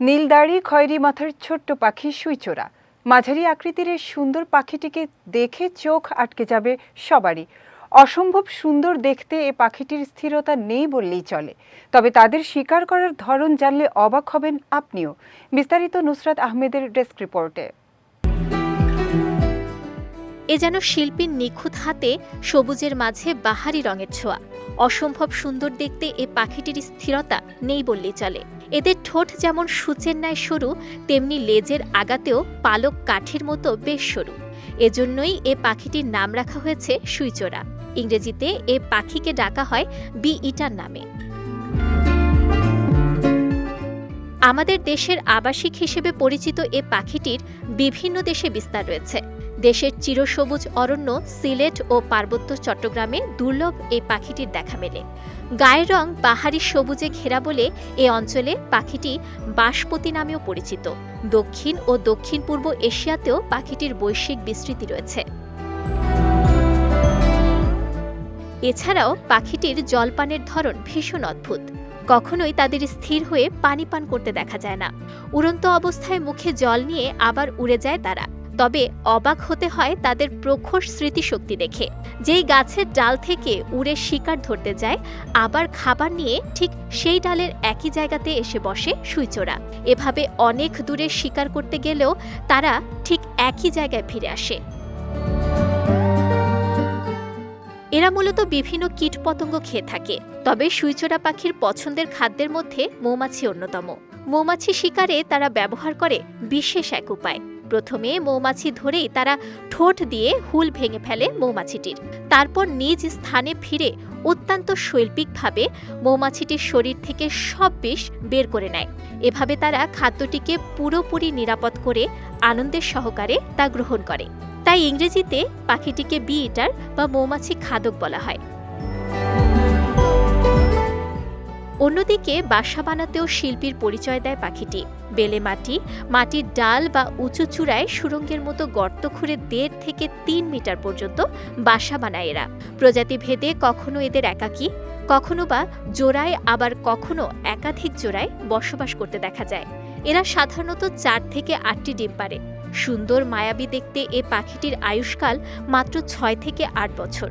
নীলদাড়ি খয়েরি মাথার ছোট্ট পাখি সুইচোরা। মাঝারি আকৃতির এই সুন্দর পাখিটিকে দেখে চোখ আটকে যাবে সবারই। অসম্ভব সুন্দর দেখতে এ পাখিটির স্থিরতা নেই বললেই চলে। তবে তাদের শিকার করার ধরন জানলে অবাক হবেন আপনিও। বিস্তারিত নুসরাত আহমেদের ডেস্ক রিপোর্টে। এ যেন শিল্পীর নিখুঁত হাতে সবুজের মাঝে বাহারি রঙের ছোঁয়া। অসম্ভব সুন্দর দেখতে এ পাখিটির স্থিরতা নেই বললেই চলে। এদের ঠোঁট যেমন সূচের ন্যায় সরু, তেমনি লেজের আগাতেও পালক কাঠের মতো বেশ সরু। এজন্যই এ পাখিটির নাম রাখা হয়েছে সুইচোরা। ইংরেজিতে এ পাখিকে ডাকা হয় বি ইটার নামে। আমাদের দেশের আবাসিক হিসেবে পরিচিত এ পাখিটির বিভিন্ন দেশে বিস্তার রয়েছে। দেশের চিরসবুজ অরণ্য, সিলেট ও পার্বত্য চট্টগ্রামে দুর্লভ এই পাখিটির দেখা মেলে। গায়ের রং পাহাড়ি সবুজে ঘেরা বলে এ অঞ্চলে পাখিটি বাসপতি নামেও পরিচিত। দক্ষিণ ও দক্ষিণ পূর্ব এশিয়াতেও পাখিটির বৈশ্বিক বিস্তৃতি রয়েছে। এছাড়াও পাখিটির জলপানের ধরন ভীষণ অদ্ভুত। কখনোই তাদের স্থির হয়ে পানি পান করতে দেখা যায় না। উড়ন্ত অবস্থায় মুখে জল নিয়ে আবার উড়ে যায় তারা। তবে অবাক হতে হয় তাদের প্রখর স্মৃতিশক্তি দেখে। যেই গাছের ডাল থেকে উড়ে শিকার ধরতে যায়, আবার খাবার নিয়ে ঠিক সেই ডালের একই জায়গাতে এসে বসে সুইচোরা এভাবে অনেক দূরে শিকার করতে গেলেও তারা ঠিক একই জায়গায় ফিরে আসে। এরা মূলত বিভিন্ন কীটপতঙ্গ খেয়ে থাকে, তবে সুইচোরা পাখির পছন্দের খাদ্যের মধ্যে মৌমাছি অন্যতম। মৌমাছি শিকারে তারা ব্যবহার করে বিশেষ এক উপায়। প্রথমে মৌমাছি ধরেই তারা ঠোঁট দিয়ে হুল ভেঙে ফেলে মৌমাছিটির। তারপর নিজ স্থানে ফিরে অত্যন্ত শৈল্পিকভাবে মৌমাছিটির শরীর থেকে সব বিষ বের করে নেয়। এভাবে তারা খাদ্যটিকে পুরোপুরি নিরাপদ করে আনন্দের সহকারে তা গ্রহণ করে। তাই ইংরেজিতে পাখিটিকে বি ইটার বা মৌমাছি খাদক বলা হয়। অন্যদিকে বাসা বানাতেও শিল্পীর পরিচয় দেয় পাখিটি। বেলে মাটি, মাটির ডাল বা উঁচু চূড়ায় সুরঙ্গের মতো গর্ত খুঁড়ে দেড় থেকে তিন মিটার পর্যন্ত বাসা বানায় এরা। প্রজাতি ভেদে কখনো এদের একাকী, কখনো বা জোড়ায়, আবার কখনো একাধিক জোড়ায় বসবাস করতে দেখা যায়। এরা সাধারণত চার থেকে আটটি ডিম পারে সুন্দর মায়াবী দেখতে এ পাখিটির আয়ুষ্কাল মাত্র ছয় থেকে আট বছর।